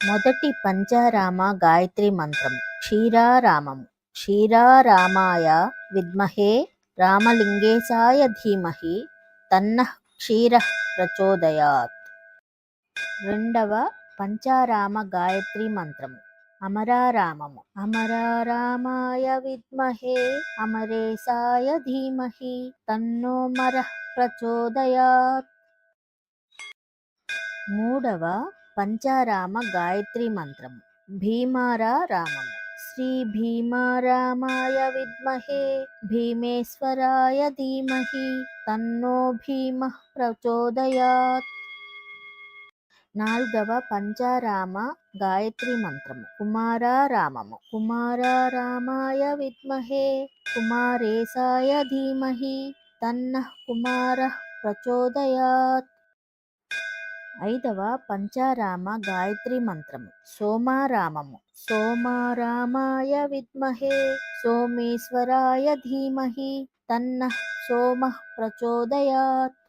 మొదటి పంచారామ గాయత్రి మంత్రం. క్షీరారామం క్షీరారామాయ విద్మహే రామలింగేశాయ ధీమహి తన్న క్షీర ప్రచోదయాత్. రెండవ పంచారామ గాయత్రి మంత్రం అమరారామము. అమరారామాయ విద్మహే అమరేశాయ ధీమహి తన్నో మరః ప్రచోదయాత్. మూడవ పంచారామ గాయత్రి మంత్రము భీమారా రామము శ్రీ భీమారామాయ విద్మహే. భీమేశ్వరాయ ధీమహి. తన్నో భీమ ప్రచోదయాత్. నాలుగవ పంచారామ గాయత్రి మంత్రము కుమారారామము కుమారారామాయ విద్మహే. కుమారేశాయ ధీమహి. తన్న కుమార ప్రచోదయాత్. ఐదవ పంచారామ గాయత్రి మంత్రము. సోమారామము. సోమారామాయ విద్మహే సోమేశ్వరాయ ధీమహి తన్న సోమ ప్రచోదయాత్.